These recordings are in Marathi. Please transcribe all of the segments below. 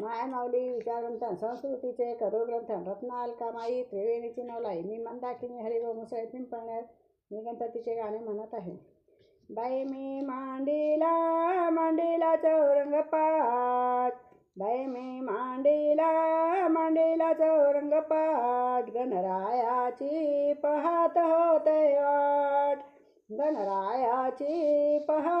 मायमाऊली विचारग्रंथ संस्कृतीचे करोग्रंथ रत्नालकामाई त्रिवेणीची नवलाई मी मंदाकिनी हरिगो मुसळे पिंपळण्यात मी गणपतीचे गाणे म्हणत आहे. बाई मी मांडीला मांडीला चौरंगपाट बाई मी मांडीला मांडीला चौरंगपाट गणरायाची पाहत होते वाट. गणरायाची पाहत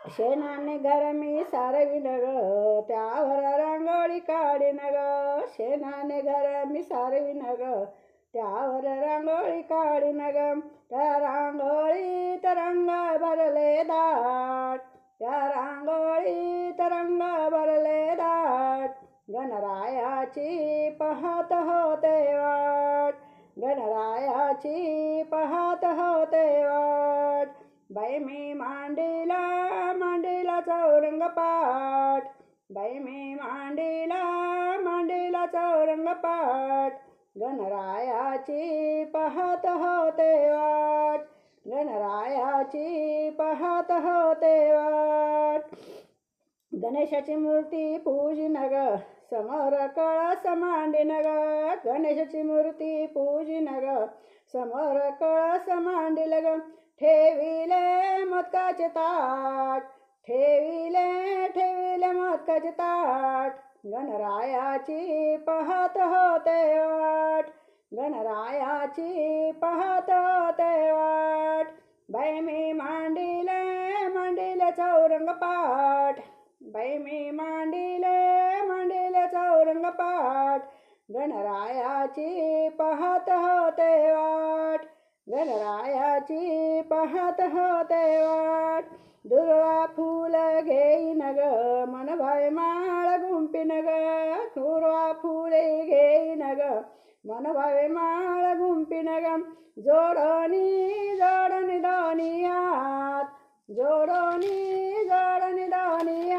शेणाने घर मी सारविन ग त्यावर रांगोळी काढीन ग शेणाने घर मी सारविन ग त्यावर रांगोळी काढीन ग त्या रांगोळीत रंग भरले दाट त्या रांगोळीत रंग भरले दाट. गणरायाची पाहत होते वाट गणरायाची पाहत होते वाट. बाई मी मांडीला मांडीला चौरंगपाठ. बाई मी मांडीला मांडीला चौरंगपाठ. गणरायाची पाहत होते वाट. गणरायाची पाहत होते वाट. गणेशाची मूर्ती पूजिन ग समोर कळस मांडी नग गणेशाची मूर्ती पूजी नग समोर कळस मांडी लग ठेविले मोदकाचे ताट ठेविले ठेविले मोदकाचे ताट. गणरायाची पाहत होते वाट गणरायाची पाहत होते वाट. बाई मी मांडिले मांडिले चौरंगपाठ बाई मी मांडिले मांडिले चौरंगपाठ. गणरायाची पाहत होते वाट गणरायाची पाहत हो वाट. दुर्वा फुल घेईन ग मन माळ गुंपिन ग. दुर्वा फुले घेईन ग मन भावे माळ गुंपिन ग. जोडणी जोडणी दोनियात हात जोडणी जोडणी दोन्ही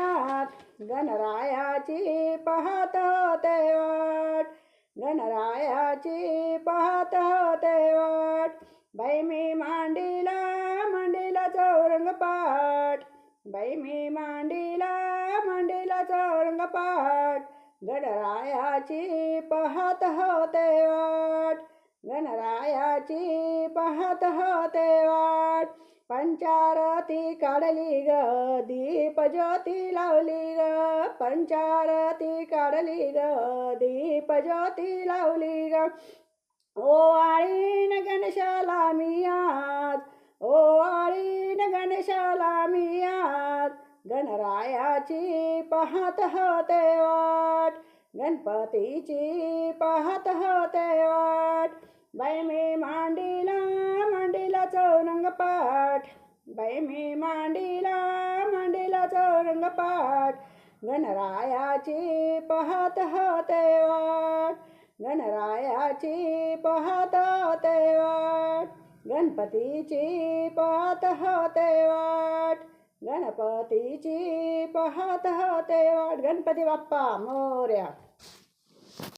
गणरायाची पाहत होते वाट. गणरायाची पाहत होते बाई मी मांडीला मांडीला चौरंगपाठ बाई मी मांडीला मांडीला चौरंगपाठ गणरायाची पाहत होते वाट. गणरायाची पाहत होते वाट. पंचारती काढली ग दीप ज्योती लावली ग. पंचारती काढली ग दीप ज्योती लावली ग. ओ आळीन गणेशाला मी आज. ओ आळीन गणेशाला मी आज. गणरायाची पाहत होते वाट. गणपतीची पाहत होते वाट. बाई मी मांडीला मांडीला चौरंगपाठ बाई मी मांडीला मांडीला चौरंगपाठ गणरायाची पाहत होते वाट. गणरायाची पाहता ते वाट गणपतीची पाहत होते वाट गणपतीची पाहत होते वाट गणपती बाप्पा मोर्या.